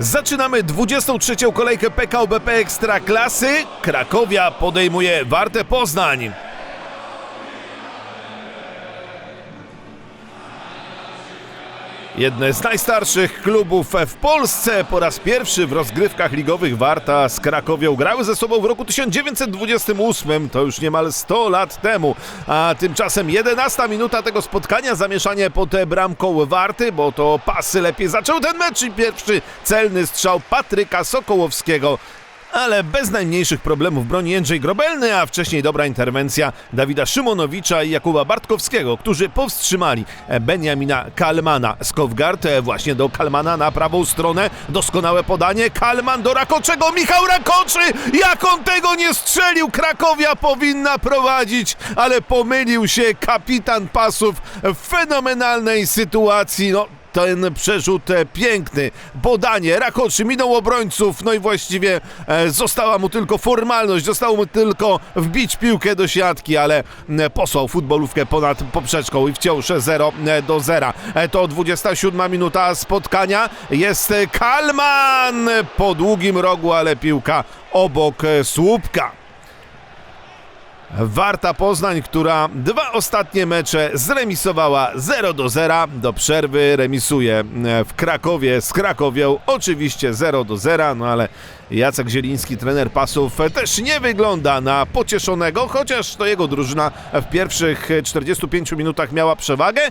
Zaczynamy 23. kolejkę PKO BP Ekstraklasy. Krakowia podejmuje Wartę Poznań. Jedne z najstarszych klubów w Polsce po raz pierwszy w rozgrywkach ligowych Warta z Krakowią grały ze sobą w roku 1928, to już niemal 100 lat temu. A tymczasem 11 minuta tego spotkania, zamieszanie pod bramką Warty, bo to pasy lepiej zaczął ten mecz i pierwszy celny strzał Patryka Sokołowskiego. Ale bez najmniejszych problemów broni Jędrzej Grobelny, a wcześniej dobra interwencja Dawida Szymonowicza i Jakuba Bartkowskiego, którzy powstrzymali Benjamina Kalmana. Skowgard właśnie do Kalmana na prawą stronę. Doskonałe podanie. Kalman do Rakoczego. Michał Rakoczy! Jak on tego nie strzelił? Krakowia powinna prowadzić, ale pomylił się kapitan pasów w fenomenalnej sytuacji. No, ten przerzut e, piękny, podanie, Rakoczy minął obrońców, no i właściwie e, została mu tylko formalność, zostało mu tylko wbić piłkę do siatki, ale m, posłał futbolówkę ponad poprzeczką i wciąż 0 do 0. E, to 27 minuta spotkania, jest e, Kalman po długim rogu, ale piłka obok e, słupka. Warta Poznań, która dwa ostatnie mecze zremisowała 0 do 0. Do przerwy remisuje e, w Krakowie z Krakowią. Oczywiście 0 do 0, no ale Jacek Zieliński, trener pasów, też nie wygląda na pocieszonego, chociaż to jego drużyna w pierwszych e, 45 minutach miała przewagę.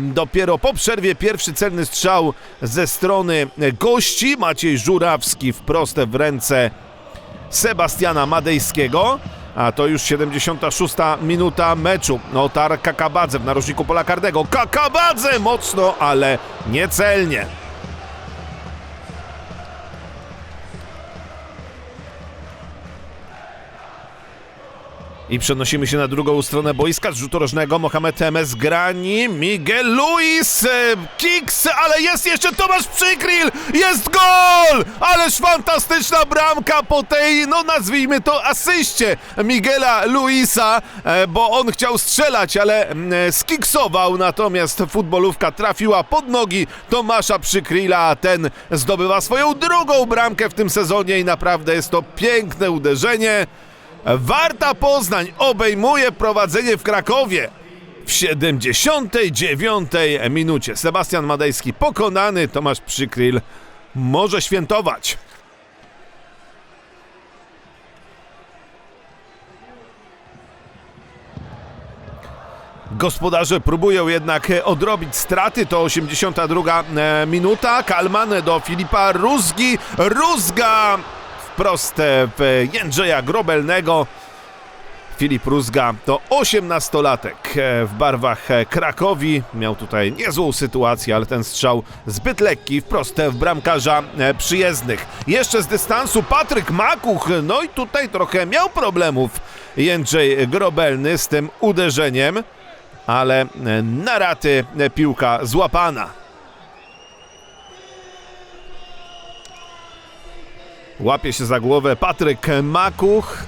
Dopiero po przerwie pierwszy celny strzał ze strony gości. Maciej Żurawski wprost w ręce Sebastiana Madejskiego. A to już 76 minuta meczu. Notar Kakabadze w narożniku pola karnego. Kakabadze mocno, ale niecelnie. I przenosimy się na drugą stronę boiska z rzutu rożnego. Mohamed Emes grani. Miguel Luis. e, Kiks, ale jest jeszcze Tomasz Przykryl. Jest gol! Ależ fantastyczna bramka po tej, no nazwijmy to asyście Miguela Luisa, e, bo on chciał strzelać, ale mm, skiksował. Natomiast futbolówka trafiła pod nogi Tomasza Przykryla, a ten zdobywa swoją drugą bramkę w tym sezonie i naprawdę jest to piękne uderzenie. Warta Poznań obejmuje prowadzenie w Krakowie. W 79 minucie Sebastian Madejski pokonany, Tomasz Przykryl może świętować. Gospodarze próbują jednak odrobić straty. To 82 e, minuta. Kalman do Filipa Rózgi. Rózga wprost e, Jędrzeja Grobelnego. Filip Rózga to 18-latek e, w barwach e, Krakowi. Miał tutaj niezłą sytuację, ale ten strzał zbyt lekki, wprost w bramkarza przyjezdnych. Jeszcze z dystansu Patryk Makuch, no i tutaj trochę miał problemów Jędrzej Grobelny z tym uderzeniem, ale na raty piłka złapana. Łapie się za głowę Patryk Makuch.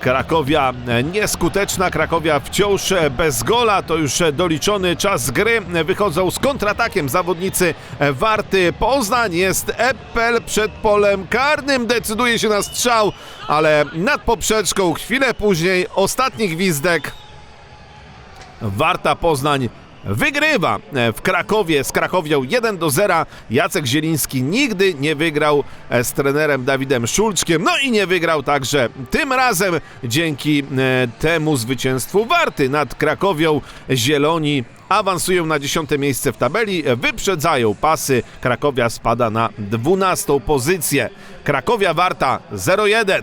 Krakowia e, nieskuteczna, Krakowia wciąż e, bez gola, to już e, doliczony czas gry. Wychodzą z kontratakiem zawodnicy Warty Poznań. Jest Eppel przed polem karnym, decyduje się na strzał, ale nad poprzeczką chwilę później ostatni gwizdek. Warta Poznań wygrywa e, w Krakowie z Krakowią 1 do 0. Jacek Zieliński nigdy nie wygrał e, z trenerem Dawidem Szulczkiem. No i nie wygrał także tym razem dzięki e, temu zwycięstwu Warty nad Krakowią. Zieloni awansują na 10 miejsce w tabeli, wyprzedzają pasy. Krakowia spada na 12 pozycję. Krakowia Warta 0-1.